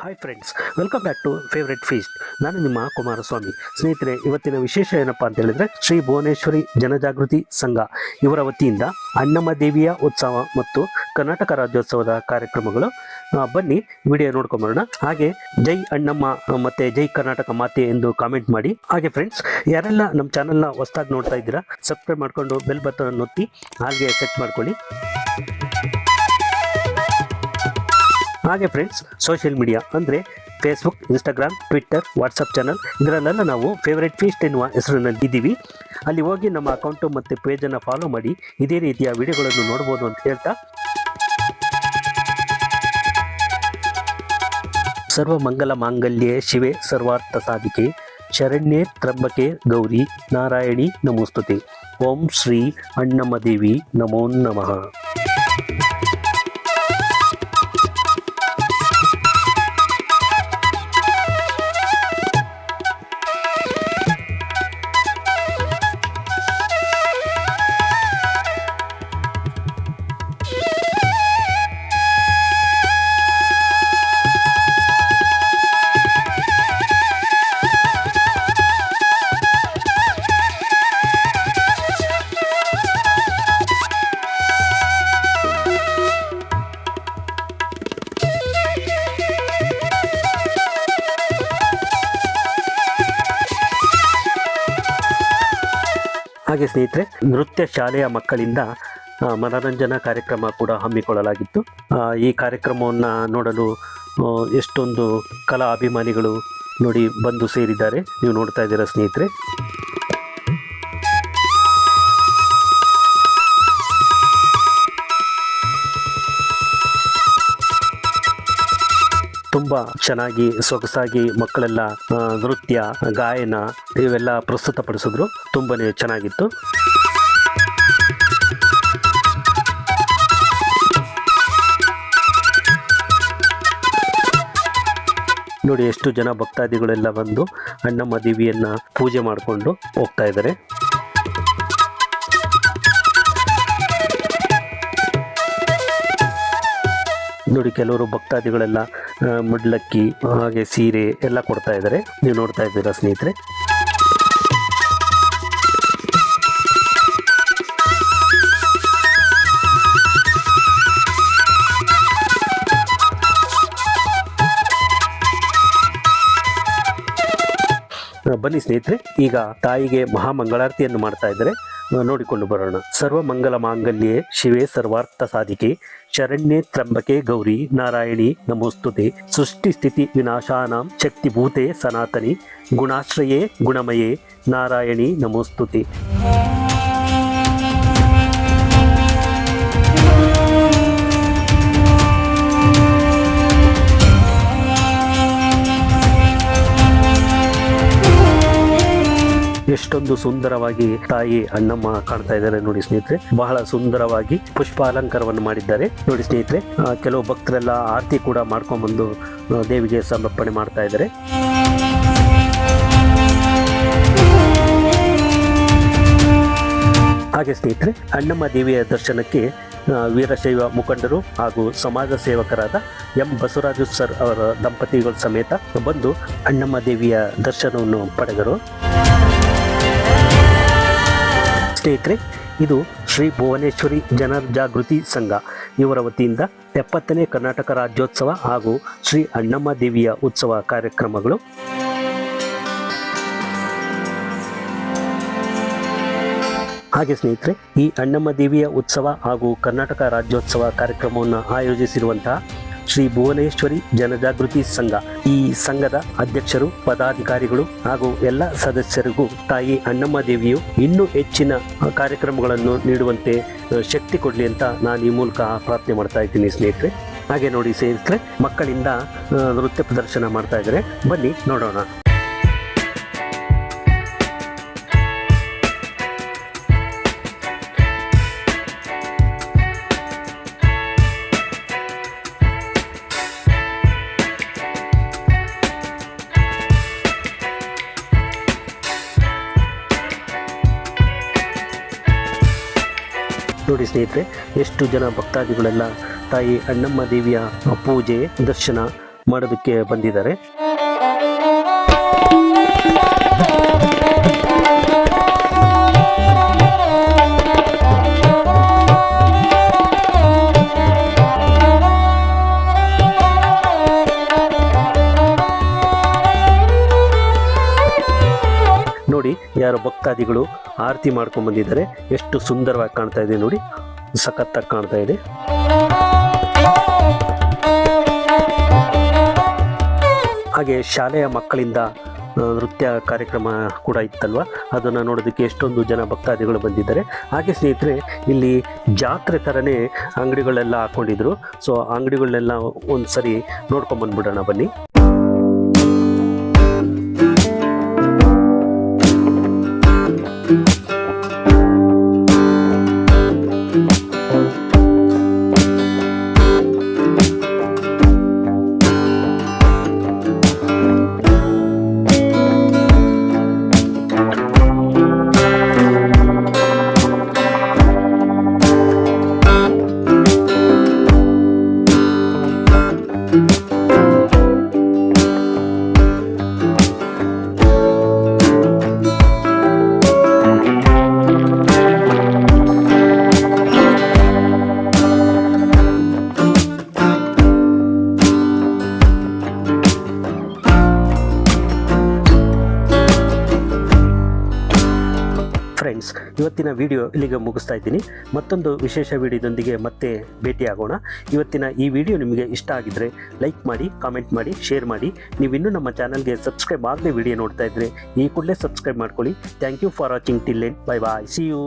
Hi friends welcome back to favourite feast ನಾನು ನಿಮ್ಮ ಕುಮಾರಸ್ವಾಮಿ. ಸ್ನೇಹಿತರೆ, ಇವತ್ತಿನ ವಿಶೇಷ ಏನಪ್ಪಾ ಅಂತ ಹೇಳಿದ್ರೆ ಶ್ರೀ ಭುವನೇಶ್ವರಿ ಜನಜಾಗೃತಿ ಸಂಘ. ಇವರ ವತಿಯಿಂದ ಅಣ್ಣಮ್ಮ ದೇವಿಯ ಉತ್ಸವ ಮತ್ತು ಕರ್ನಾಟಕ ರಾಜ್ಯೋತ್ಸವದ ಕಾರ್ಯಕ್ರಮಗಳು ಬನ್ನಿ ವಿಡಿಯೋ ನೋಡ್ಕೊಂಬರೋಣ. ಹಾಗೆ ಜೈ ಅಣ್ಣಮ್ಮ ಮತ್ತೆ ಜೈ ಕರ್ನಾಟಕ ಮಾತೆ ಎಂದು ಕಾಮೆಂಟ್ ಮಾಡಿ. ಹಾಗೆ ಫ್ರೆಂಡ್ಸ್ ಯಾರೆಲ್ಲ ನಮ್ಮ ಚಾನೆಲ್ನ ಹೊಸದಾಗಿ ನೋಡ್ತಾ ಇದ್ದೀರಾ ಸಬ್ಸ್ಕ್ರೈಬ್ ಮಾಡಿಕೊಂಡು ಬೆಲ್ ಬಟನ್ ಒತ್ತಿ, ಹಾಗೆ ಸೆಟ್ ಮಾಡ್ಕೊಳ್ಳಿ. ಹಾಗೆ ಫ್ರೆಂಡ್ಸ್ ಸೋಷಿಯಲ್ ಮೀಡಿಯಾ ಅಂದರೆ Facebook Instagram Twitter WhatsApp channel ಇದರಲ್ಲೆಲ್ಲ ನಾವು ಫೇವ್ರೆಟ್ ಫೀಸ್ಟ್ ಎನ್ನುವ ಹೆಸರಿನಲ್ಲಿ ಇದ್ದೀವಿ. ಅಲ್ಲಿ ಹೋಗಿ ನಮ್ಮ ಅಕೌಂಟು ಮತ್ತು ಪೇಜನ್ನು ಫಾಲೋ ಮಾಡಿ, ಇದೇ ರೀತಿಯ ವಿಡಿಯೋಗಳನ್ನು ನೋಡ್ಬೋದು ಅಂತ ಹೇಳ್ತಾ. ಸರ್ವ ಮಂಗಲ ಮಾಂಗಲ್ಯ ಶಿವೆ ಸರ್ವಾರ್ಥ ಸಾಧಿಕೆ, ಶರಣ್ಯೆ ತ್ರಂಬಕೆ ಗೌರಿ ನಾರಾಯಣಿ ನಮೋಸ್ತುತೆ. ಓಂ ಶ್ರೀ ಅಣ್ಣಮ್ಮ ದೇವಿ ನಮೋ ನಮಃ. ಹಾಗೆ ಸ್ನೇಹಿತರೆ, ನೃತ್ಯ ಶಾಲೆಯ ಮಕ್ಕಳಿಂದ ಮನರಂಜನಾ ಕಾರ್ಯಕ್ರಮ ಕೂಡ ಹಮ್ಮಿಕೊಳ್ಳಲಾಗಿತ್ತು. ಈ ಕಾರ್ಯಕ್ರಮವನ್ನು ನೋಡಲು ಎಷ್ಟೊಂದು ಕಲಾ ಅಭಿಮಾನಿಗಳು ನೋಡಿ ಬಂದು ಸೇರಿದ್ದಾರೆ. ನೀವು ನೋಡ್ತಾ ಇದ್ದೀರಾ ಸ್ನೇಹಿತರೆ? ತುಂಬ ಚೆನ್ನಾಗಿ, ಸೊಗಸಾಗಿ ಮಕ್ಕಳೆಲ್ಲ ನೃತ್ಯ, ಗಾಯನ ಇವೆಲ್ಲ ಪ್ರಸ್ತುತಪಡಿಸಿದ್ರು. ತುಂಬಾನೇ ಚೆನ್ನಾಗಿತ್ತು. ನೋಡಿ, ಎಷ್ಟು ಜನ ಭಕ್ತಾದಿಗಳೆಲ್ಲ ಬಂದು ಅಣ್ಣಮ್ಮ ದೇವಿಯನ್ನ ಪೂಜೆ ಮಾಡಿಕೊಂಡು ಹೋಗ್ತಾ ಇದ್ದಾರೆ. ನೋಡಿ, ಕೆಲವರು ಭಕ್ತಾದಿಗಳೆಲ್ಲ ಮುಡ್ಲಕ್ಕಿ ಹಾಗೆ ಸೀರೆ ಎಲ್ಲ ಕೊಡ್ತಾ ಇದ್ದಾರೆ. ನೀವು ನೋಡ್ತಾ ಇದ್ದೀರಾ ಸ್ನೇಹಿತರೆ. ಬನ್ನಿ ಸ್ನೇಹಿತರೆ, ಈಗ ತಾಯಿಗೆ ಮಹಾಮಂಗಳಾರತಿಯನ್ನು ಮಾಡ್ತಾ ಇದ್ದರೆ. ನೋಡಿಕೊಂಡು ಬರೋಣ. ಸರ್ವ ಮಂಗಲ ಮಾಂಗಲ್ಯೆ, ಶಿವೆ ಸರ್ವಾರ್ಥ ಸಾಧಿಕೆ, ಶರಣ್ಯೆ ತ್ರಂಬಕೆ ಗೌರಿ, ನಾರಾಯಣಿ ನಮೋಸ್ತುತೆ. ಸೃಷ್ಟಿ ಸ್ಥಿತಿ ವಿನಾಶಾನಾಂ, ಶಕ್ತಿಭೂತೆ ಸನಾತನಿ. ಗುಣಾಶ್ರಯೇ ಗುಣಮಯೇ, ನಾರಾಯಣಿ ನಮೋಸ್ತುತೆ. ಎಷ್ಟೊಂದು ಸುಂದರವಾಗಿ ತಾಯಿ ಅಣ್ಣಮ್ಮ ಕಾಣ್ತಾ ಇದ್ದಾರೆ ನೋಡಿ ಸ್ನೇಹಿತರೆ. ಬಹಳ ಸುಂದರವಾಗಿ ಪುಷ್ಪ ಅಲಂಕಾರವನ್ನು ಮಾಡಿದ್ದಾರೆ. ನೋಡಿ ಸ್ನೇಹಿತರೆ ಕೆಲವು ಭಕ್ತರೆಲ್ಲ ಆರತಿ ಕೂಡ ಮಾಡ್ಕೊಂಡ್ಬಂದು ದೇವಿಗೆ ಸಮರ್ಪಣೆ ಮಾಡ್ತಾ ಇದ್ದಾರೆ. ಹಾಗೆ ಸ್ನೇಹಿತರೆ, ಅಣ್ಣಮ್ಮ ದೇವಿಯ ದರ್ಶನಕ್ಕೆ ವೀರಶೈವ ಮುಖಂಡರು ಹಾಗೂ ಸಮಾಜ ಸೇವಕರಾದ ಎಂ. ಬಸವರಾಜು ಸರ್ ಅವರ ದಂಪತಿಗಳ ಸಮೇತ ಬಂದು ಅಣ್ಣಮ್ಮ ದೇವಿಯ ದರ್ಶನವನ್ನು ಪಡೆದರು. ಸ್ನೇಹಿತರೆ ಇದು ಶ್ರೀ ಭುವನೇಶ್ವರಿ ಜನಜಾಗೃತಿ ಸಂಘ. ಇವರ ವತಿಯಿಂದ ಎಪ್ಪತ್ತನೇ ಕರ್ನಾಟಕ ರಾಜ್ಯೋತ್ಸವ ಹಾಗೂ ಶ್ರೀ ಅಣ್ಣಮ್ಮ ದೇವಿಯ ಉತ್ಸವ ಕಾರ್ಯಕ್ರಮಗಳು. ಹಾಗೆ ಸ್ನೇಹಿತರೆ, ಈ ಅಣ್ಣಮ್ಮ ದೇವಿಯ ಉತ್ಸವ ಹಾಗೂ ಕರ್ನಾಟಕ ರಾಜ್ಯೋತ್ಸವ ಕಾರ್ಯಕ್ರಮವನ್ನು ಆಯೋಜಿಸಿರುವಂತಹ ಶ್ರೀ ಭುವನೇಶ್ವರಿ ಜನಜಾಗೃತಿ ಸಂಘ. ಈ ಸಂಘದ ಅಧ್ಯಕ್ಷರು, ಪದಾಧಿಕಾರಿಗಳು ಹಾಗೂ ಎಲ್ಲ ಸದಸ್ಯರಿಗೂ ತಾಯಿ ಅಣ್ಣಮ್ಮ ದೇವಿಯು ಇನ್ನೂ ಹೆಚ್ಚಿನ ಕಾರ್ಯಕ್ರಮಗಳನ್ನು ನೀಡುವಂತೆ ಶಕ್ತಿ ಕೊಡಲಿ ಅಂತ ನಾನು ಈ ಮೂಲಕ ಪ್ರಾರ್ಥನೆ ಮಾಡ್ತಾ ಇದ್ದೀನಿ ಸ್ನೇಹಿತರೆ. ಹಾಗೆ ನೋಡಿ ಸ್ನೇಹಿತರೆ, ಮಕ್ಕಳಿಂದ ನೃತ್ಯ ಪ್ರದರ್ಶನ ಮಾಡ್ತಾ ಇದ್ದಾರೆ. ಬನ್ನಿ ನೋಡೋಣ. ನೋಡಿ ಸ್ನೇಹಿತರೆ ಎಷ್ಟು ಜನ ಭಕ್ತಾದಿಗಳೆಲ್ಲ ತಾಯಿ ಅಣ್ಣಮ್ಮ ದೇವಿಯ ಪೂಜೆ ದರ್ಶನ ಮಾಡೋದಕ್ಕೆ ಬಂದಿದ್ದಾರೆ. ಭಕ್ತಾದಿಗಳು ಆರತಿ ಮಾಡ್ಕೊಂಡು ಬಂದಿದ್ದಾರೆ. ಎಷ್ಟು ಸುಂದರವಾಗಿ ಕಾಣ್ತಾ ಇದೆ ನೋಡಿ. ಸಖತ್ತಾಗಿ ಕಾಣ್ತಾ ಇದೆ. ಹಾಗೆ ಶಾಲೆಯ ಮಕ್ಕಳಿಂದ ನೃತ್ಯ ಕಾರ್ಯಕ್ರಮ ಕೂಡ ಇತ್ತಲ್ವ? ಅದನ್ನು ನೋಡೋದಕ್ಕೆ ಎಷ್ಟೊಂದು ಜನ ಭಕ್ತಾದಿಗಳು ಬಂದಿದ್ದಾರೆ. ಹಾಗೆ ಸ್ನೇಹಿತರೆ, ಇಲ್ಲಿ ಜಾತ್ರೆ ಥರನೇ ಅಂಗಡಿಗಳೆಲ್ಲ ಹಾಕೊಂಡಿದ್ರು. ಸೊ ಅಂಗಡಿಗಳನ್ನೆಲ್ಲ ಒಂದು ಸರಿ ನೋಡ್ಕೊಂಡ್ ಬಂದ್ಬಿಡೋಣ ಬನ್ನಿ. ಫ್ರೆಂಡ್ಸ್, ಇವತ್ತಿನ ವಿಡಿಯೋ ಇಲ್ಲಿಗೆ ಮುಗಿಸ್ತಾ ಇದ್ದೀನಿ. ಮತ್ತೊಂದು ವಿಶೇಷ ವಿಡಿಯೋದೊಂದಿಗೆ ಮತ್ತೆ ಭೇಟಿಯಾಗೋಣ. ಇವತ್ತಿನ ಈ ವಿಡಿಯೋ ನಿಮಗೆ ಇಷ್ಟ ಆಗಿದ್ರೆ ಲೈಕ್ ಮಾಡಿ ಕಾಮೆಂಟ್ ಮಾಡಿ ಶೇರ್ ಮಾಡಿ. ನೀವು ಇನ್ನೂ ನಮ್ಮ ಚಾನಲ್ಗೆ ಸಬ್ಸ್ಕ್ರೈಬ್ ಆಗದೆ ವಿಡಿಯೋ ನೋಡ್ತಾ ಇದ್ರೆ ಈ ಕೂಡಲೇ ಸಬ್ಸ್ಕ್ರೈಬ್ ಮಾಡ್ಕೊಳ್ಳಿ. Thank you for watching till then bye bye see you